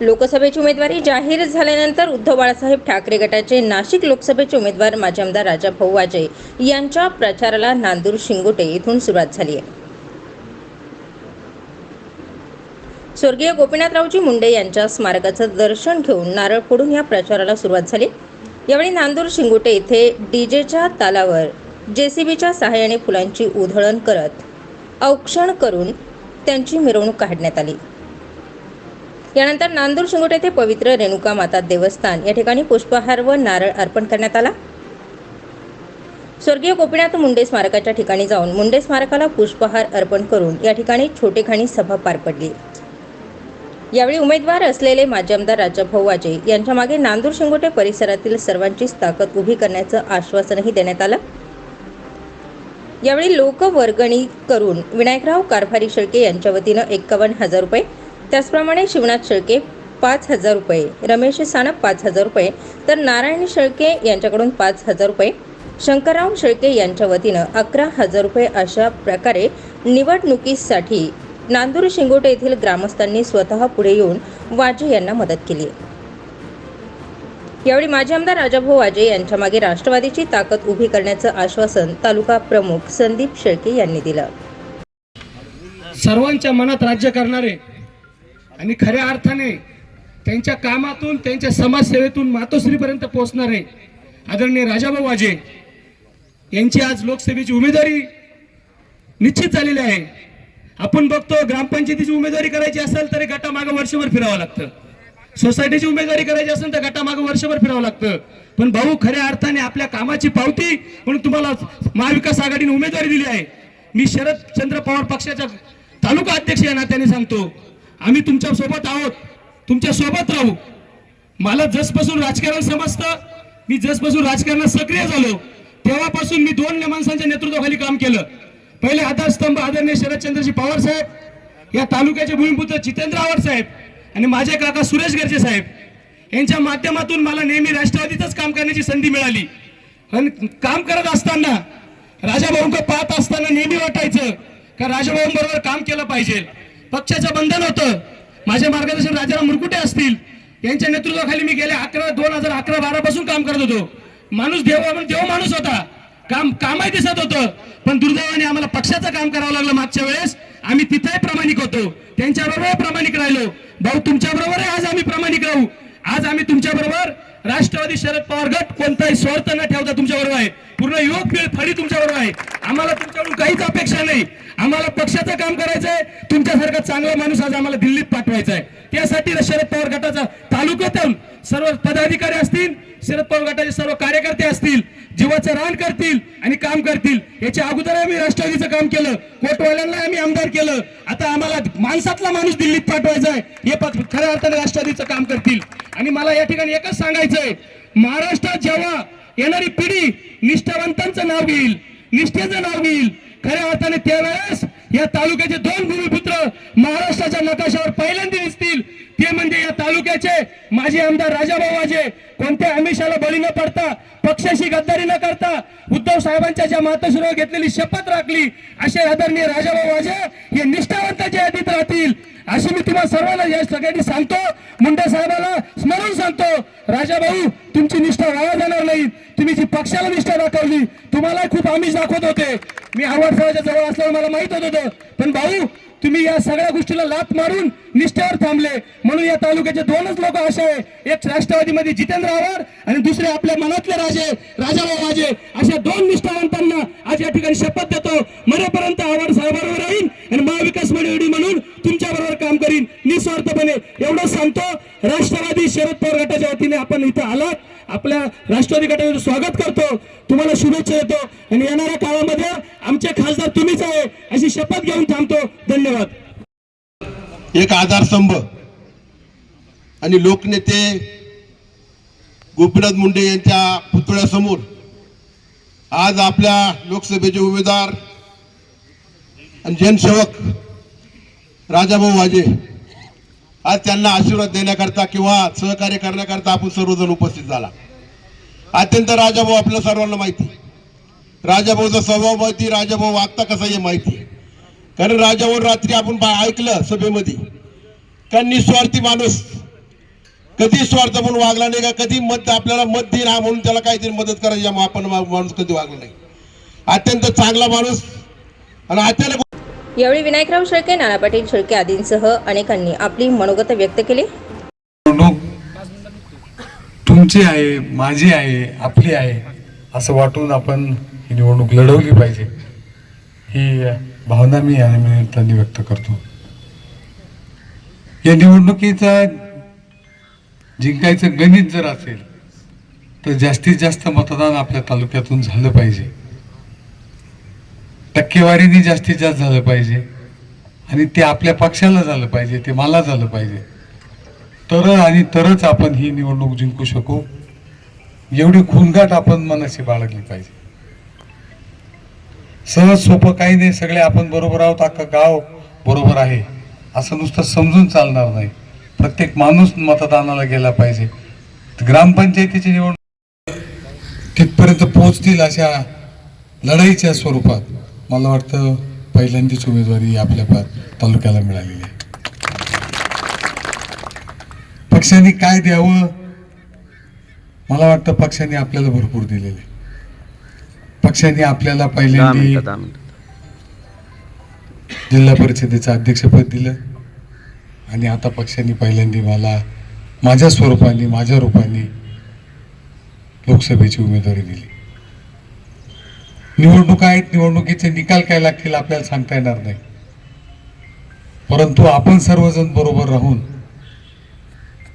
लोकसभेची उमेदवारी जाहीर झाल्यानंतर उद्धव बाळासाहेब ठाकरे गटाचे नाशिक लोकसभेचे उमेदवार माजी आमदार राजाभाऊ वाजे यांच्या प्रचाराला नांदूर शिंगोटे येथून सुरुवात झाली आहे. स्वर्गीय गोपीनाथरावजी मुंडे यांच्या स्मारकाचं दर्शन घेऊन नारळ फोडून या प्रचाराला सुरुवात झाली. यावेळी नांदूर शिंगोटे येथे डीजेच्या तालावर जेसीबीच्या सहाय्याने फुलांची उधळण करत औक्षण करून त्यांची मिरवणूक काढण्यात आली. यानंतर नांदूर शिंगोटे येथे पवित्र रेणुका माता देवस्थान. या ठिकाणी पुष्पहार व नारळ अर्पण करण्यात आला. स्वर्गीय गोपीनाथ मुंडे स्मारकाच्या ठिकाणी जाऊन मुंडे स्मारकाला पुष्पहार अर्पण करून या ठिकाणी छोटेखाणी सभा पार पडली. यावेळी उमेदवार असलेले माजी आमदार राजाभाऊ वाजे यांच्या मागे नांदूर शिंगोटे परिसरातील सर्वांचीच ताकद उभी करण्याचं आश्वासनही देण्यात आलं. यावेळी लोकवर्गणी करून विनायकराव कारभारी शेळके यांच्या वतीनं एक्कावन्न हजार रुपये त्याचप्रमाणे शिवनाथ शेळके पाच हजार रुपये रमेश सानप पाच हजार रुपये तर नारायण शेळके यांच्याकडून पाच हजार रुपये शंकरराव शेळके यांच्या वतीनं अकरा हजार रुपये अशा प्रकारे निवडणुकीसाठी नांदूर शिंगोटे येथील ग्रामस्थांनी स्वतः पुढे येऊन वाजे यांना मदत केली. यावेळी माजी आमदार राजाभाऊ वाजे यांच्या मागे राष्ट्रवादीची ताकद उभी करण्याचं आश्वासन तालुका प्रमुख संदीप शेळके यांनी दिलं. सर्वांच्या मनात राज्य करणारे आणि खऱ्या अर्थाने त्यांच्या कामातून त्यांच्या समाजसेवेतून मातोश्रीपर्यंत पोहोचणारे आदरणीय राजाभाऊ वाजे यांची आज लोकसभेची उमेदवारी निश्चित झालेली आहे. आपण बघतो ग्रामपंचायतीची उमेदवारी करायची असेल तरी गटामागं वर्षभर फिरावं लागतं. सोसायटीची उमेदवारी करायची असेल तर गटामागं वर्षभर फिरावं लागतं. पण भाऊ खऱ्या अर्थाने आपल्या कामाची पावती म्हणून तुम्हाला महाविकास आघाडीने उमेदवारी दिली आहे. मी शरद चंद्र पवार पक्षाच्या तालुका अध्यक्ष या नात्याने सांगतो. आम्ही तुमच्यासोबत आहोत. तुमच्यासोबत राहू. मला जसपासून राजकारण समजतं मी जसपासून राजकारणात सक्रिय झालो तेव्हापासून मी दोन माणसांच्या नेतृत्वाखाली काम केलं. पहिले आधारस्तंभ आदरणीय शरदचंद्रजी पवार साहेब या तालुक्याचे भूमिपुत्र जितेंद्र आव्हाड साहेब आणि माझे काका सुरेश गर्जे साहेब. यांच्या माध्यमातून मला नेहमी राष्ट्रवादीतच काम करण्याची संधी मिळाली. पण काम करत असताना राजाभाऊंक पाहत असताना नेहमी वाटायचं का राजाभाऊंबरोबर काम केलं पाहिजे. पक्षाचं बंधन होतं. माझे मार्गदर्शन राजाराम मुरकुटे असतील. यांच्या नेतृत्वाखाली मी गेल्या अकरा दोन हजार अकरा बारा पासून काम करत होतो. माणूस देव म्हणून देव माणूस होता. काम कामही दिसत होतं. पण दुर्दैवाने आम्हाला पक्षाचं काम करावं लागलं मागच्या वेळेस. आम्ही तिथेही प्रामाणिक होतो. त्यांच्याबरोबर प्रामाणिक राहिलो. भाऊ तुमच्याबरोबरही आज आम्ही प्रामाणिक राहू. आज आम्ही तुमच्याबरोबर राष्ट्रवादी शरद पवार गट कोणताही स्वार्थ न ठेवता तुमच्याबरोबर आहे. पूर्ण युवक फळी तुमच्याबरोबर आहे. आम्हाला तुमच्याकडून काहीच अपेक्षा नाही. आम्हाला पक्षाचं काम करायचं आहे तुमच्यासारखा चांगला माणूस आज आम्हाला दिल्लीत पाठवायचा आहे त्यासाठी शरद पवार गटाचा तालुक्यातून सर्व पदाधिकारी असतील शरद पवार गटाचे सर्व कार्यकर्ते असतील जीवाचं रान करतील आणि काम करतील. याच्या अगोदर आम्ही राष्ट्रवादीचं काम केलं. कोटवाल्यांना आम्ही आमदार केलं. आता आम्हाला माणसातला माणूस दिल्लीत पाठवायचा आहे हे खऱ्या अर्थाने राष्ट्रवादीचं काम करतील. आणि मला या ठिकाणी एकच सांगायचंय. महाराष्ट्रात जेव्हा येणारी पिढी निष्ठावंतांचं नाव घेईल निष्ठेचं नाव घेईल खऱ्या अर्थाने त्यावेळेस या तालुक्याचे दोन भूमिपुत्र महाराष्ट्राच्या नकाशावर पहिल्यांदा दिसतील. ते म्हणजे या तालुक्याचे माजी आमदार राजाभाऊ कोणत्या आमिषाला बळी न पडता पक्षाशी गद्दारी न करता उद्धव साहेबांच्या ज्या मातोश्रीवर घेतलेली शपथ राखली असे आदरणीय राजाभाऊ वाजे हे निष्ठावंताच्या यादीत राहतील. अशी मी तुम्हाला सर्वांना या सगळ्यांनी सांगतो. मुंडे साहेबाला स्मरून सांगतो. राजाभाऊ तुमची निष्ठा वाया जाणार नाही तुम्ही जी पक्षाला निष्ठा दाखवली तुम्हाला खूप आमिष दाखवत होते. मी आव्हाड फळाच्या जवळ असल्यावर मला माहीत होत होतं. पण भाऊ तुम्ही या सगळ्या गोष्टीला लात मारून निष्ठेवर थांबले. म्हणून या तालुक्याचे दोनच लोक असे आहे एक राष्ट्रवादीमध्ये जितेंद्र आव्हाड आणि दुसरे आपल्या मनातले राजे राजाभाऊ राजे. अशा दोन निष्ठावंतांना आज या ठिकाणी शपथ देतो. मरेपर्यंत आव्हाड साहेबांवर राहीन आणि महाविकास मंडळी म्हणून तुमच्या बरोबर काम करीन. निस्वार्थपणे एवढं सांगतो. राष्ट्रवादी शरद पवार गटाच्या वतीने आपण इथं आलात. आपल्या राष्ट्रवादी गटाचं स्वागत करतो. तुम्हाला शुभेच्छा देतो. आणि येणाऱ्या काळामध्ये आमचे खासदार तुम्हीच आहे अशी शपथ घेऊन थांबतो. धन्यवाद. एक आधारस्तंभ आणि लोकनेते गोपीनाथ मुंडे यांच्या पुतळ्यासमोर आज आपल्या लोकसभेचे उमेदवार आणि जनसेवक राजाभाऊ वाजे आज त्यांना आशीर्वाद देण्याकरता किंवा सहकार्य करण्याकरता आपण सर्वजण उपस्थित झाला. अत्यंत राजाभाऊ आपल्या सर्वांना माहिती राजाभाऊचा स्वभाव माहिती राजाभाऊ वागता कसा हे माहिती कारण राजाभाऊ रात्री आपण बा- ऐकलं सभेमध्ये का निस्वार्थी माणूस कधी स्वार्थ म्हणून वागला नाही का? कधी मत आपल्याला मत देईन हा म्हणून त्याला काहीतरी मदत करायची मग आपण माणूस कधी वागला नाही. अत्यंत चांगला माणूस आणि अचानक यावेळी विनायकराव शेळके नाना पाटील शेळके आदींसह अनेकांनी आपली मनोगत व्यक्त केली. निवडणूक तुमची आहे माझी आहे आपली आहे असं वाटून आपण ही निवडणूक लढवली पाहिजे. ही भावना मी या निमित्ताने व्यक्त करतो. या निवडणुकीचा जिंकायचं गणित जर असेल तर जास्तीत जास्त मतदान आपल्या तालुक्यातून झालं पाहिजे. टक्केवारीने जास्तीत जास्त झालं पाहिजे. आणि ते आपल्या पक्षाला झालं पाहिजे ते मला झालं पाहिजे. तर आणि तरच आपण ही निवडणूक जिंकू शकू. एवढी खूनगाठ आपण मनाशी बाळगली पाहिजे. सहज सोपं काही नाही सगळे आपण बरोबर आहोत अख्खा गाव बरोबर आहे. असं नुसतं समजून चालणार नाही. प्रत्येक माणूस मतदानाला गेला पाहिजे. ग्रामपंचायतीची निवडणूक तिथपर्यंत पोहोचतील अशा लढाईच्या स्वरूपात. मला वाटतं पहिल्यांदाच उमेदवारी आपल्या तालुक्याला मिळालेली आहे. पक्षाने काय द्यावं? मला वाटतं पक्षाने आपल्याला भरपूर दिलेले आहे. पक्षाने आपल्याला पहिल्यांदा जिल्हा परिषदेचं अध्यक्षपद दिलं आणि आता पक्षाने पहिल्यांदा मला माझ्या स्वरूपाने माझ्या रूपाने लोकसभेची उमेदवारी दिली. निवडणुका आहेत निवडणुकीचे निकाल काय लागतील आपल्याला सांगता येणार नाही. परंतु आपण सर्वजण बरोबर राहून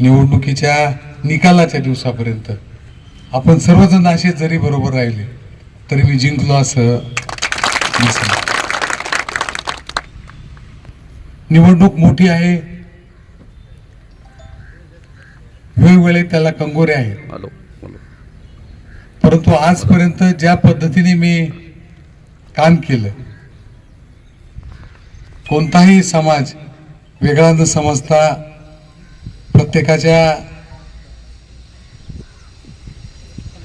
निवडणुकीच्या निकालाच्या दिवसापर्यंत आपण सर्वजण असे जरी बरोबर राहिले तरी मी जिंकलो असं निवडणूक मोठी आहे. वेगवेगळे त्याला कंगोरे आहेत. परंतु आजपर्यंत ज्या पद्धतीने मी काम केलं कोणताही समाज वेगळा न समजता प्रत्येकाच्या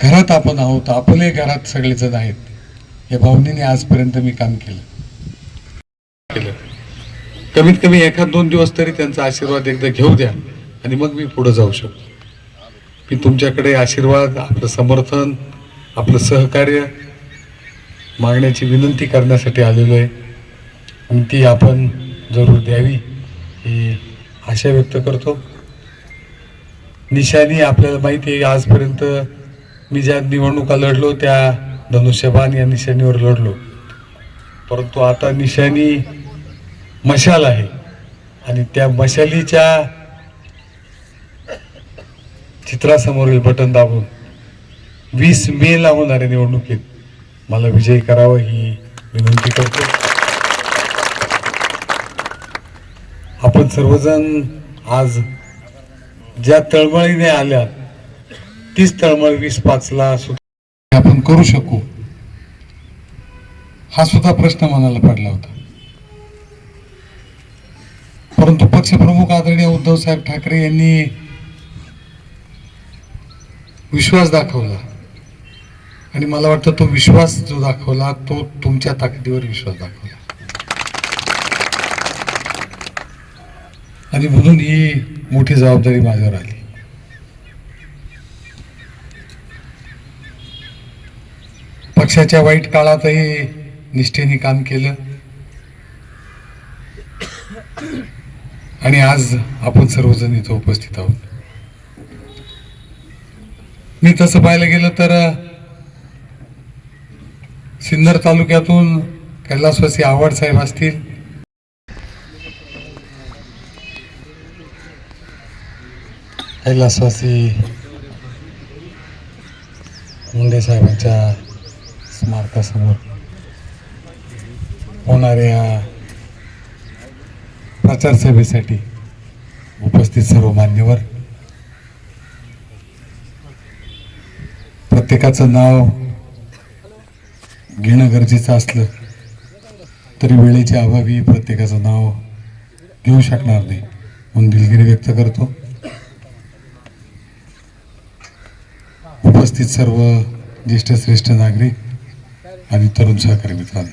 घरात आपण आहोत आपले घरात सगळेजण आहेत या भावनेने आजपर्यंत मी काम केलं. केलं. कमीत कमी एखाद दोन दिवस तरी त्यांचा आशीर्वाद एकदा घेऊ द्या आणि मग मी पुढे जाऊ शकतो. मी तुमच्याकडे आशीर्वाद आपलं समर्थन आपलं सहकार्य मागण्याची विनंती करण्यासाठी आलेलो आहे. आणि ती आपण जरूर द्यावी ही आशा व्यक्त करतो. निशानी आपल्याला माहिती आहे आजपर्यंत मी ज्या निवडणुका लढलो त्या धनुष्यबाण या निशाणीवर लढलो. परंतु आता निशाणी मशाल आहे. आणि त्या मशालीच्या चित्रासमोरील बटन दाबून वीस मे ला होणाऱ्या निवडणुकीत मला विजयी करावं ही विनंती करतो. आपण सर्वजण आज ज्या तळमळीने आल्या तीच तळमळ वीस पाचला सुद्धा आपण करू शकू. हा सुद्धा प्रश्न मनाला पडला होता. परंतु पक्षप्रमुख आदरणीय उद्धव साहेब ठाकरे यांनी विश्वास दाखवला. आणि मला वाटतं तो विश्वास जो दाखवला तो तुमच्या ताकदीवर विश्वास दाखवला. आणि म्हणून ही मोठी जबाबदारी माझ्यावर आली. पक्षाच्या वाईट काळातही निष्ठेने काम केलं. आणि आज आपण सर्वजण इथं उपस्थित आहोत. मी तसं पाहायला गेलं तर सिन्नर तालुक्यातून कैलासवासी आव्हाड साहेब असतील. कैलासवासी मुंडे साहेबांच्या स्मारकासमोर होणाऱ्या प्रचारसभेसाठी उपस्थित सर्व मान्यवर प्रत्येकाचं नाव घेणं गरजेचं असलं तरी वेळेच्या अभावी प्रत्येकाचं नाव घेऊ शकणार नाही म्हणून दिलगिरी व्यक्त करतो. उपस्थित सर्व ज्येष्ठ श्रेष्ठ नागरिक आणि तरुण सहकारी मित्रांनो.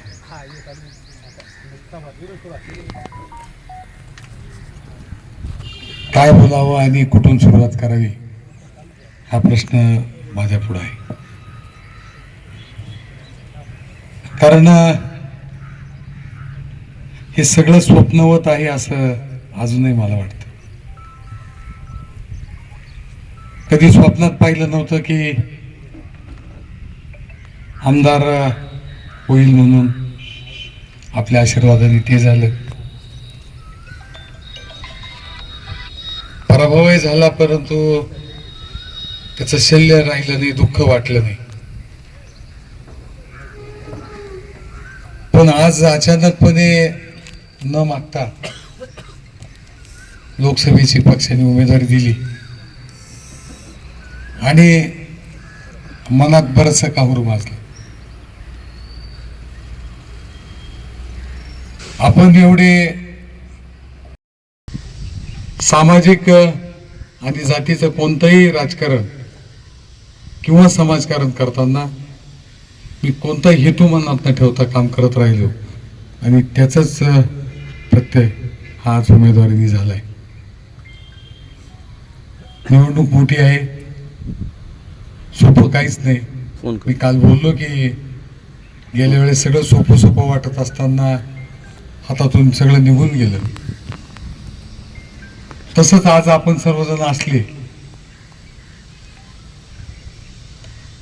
काय बोलावं आणि कुठून सुरुवात करावी हा प्रश्न माझ्या पुढे आहे. कारण हे सगळं स्वप्नवत आहे असं अजूनही मला वाटतं. कधी स्वप्नात पाहिलं नव्हतं की आमदार होईल म्हणून आपल्या आशीर्वादाने ते झालं. पराभवही झाला परंतु त्याचं शल्य राहिलं नाही दुःख वाटलं नाही. पण आज अचानकपणे न मागता लोकसभेची पक्षाने उमेदवारी दिली. आणि मनात बरंच काहूर माजलं. आपण एवढे सामाजिक आणि जातीचं कोणतंही राजकारण किंवा समाजकारण करताना मी कोणता हेतू मनात न ठेवता काम करत राहिलो. आणि त्याचाच प्रत्यय हा आज उमेदवारी झालाय. निवडणूक मोठी आहे. सोपं काहीच नाही. मी काल बोललो की गेल्या वेळेस सगळं सोपं सोपं वाटत असताना हातातून सगळं निघून गेलं. तसंच आज आपण सर्वजण असले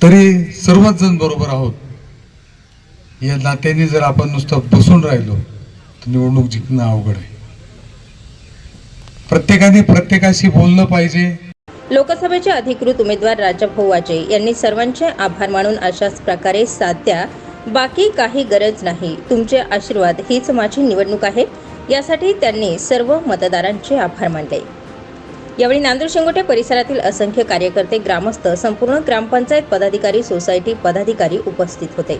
तरी सर्वच जण बरोबर आहोत. या नात्याने जर आपण नुसतं बसून राहिलो तर निवडणूक जिंकणं अवघड आहे. प्रत्येकाने प्रत्येकाशी बोललं पाहिजे. लोकसभेचे अधिकृत उमेदवार राजा भोवाजे यांनी सर्वांचे आभार मानून अशाच प्रकारे साथ द्या बाकी काही गरज नाही तुमचे आशीर्वाद हीच माझी निवडणूक आहे. यासाठी त्यांनी सर्व मतदारांचे आभार मानले. यावेळी नांदूर शिंगोटे परिसरातील असंख्य कार्यकर्ते ग्रामस्थ संपूर्ण ग्रामपंचायत पदाधिकारी सोसायटी पदाधिकारी उपस्थित होते.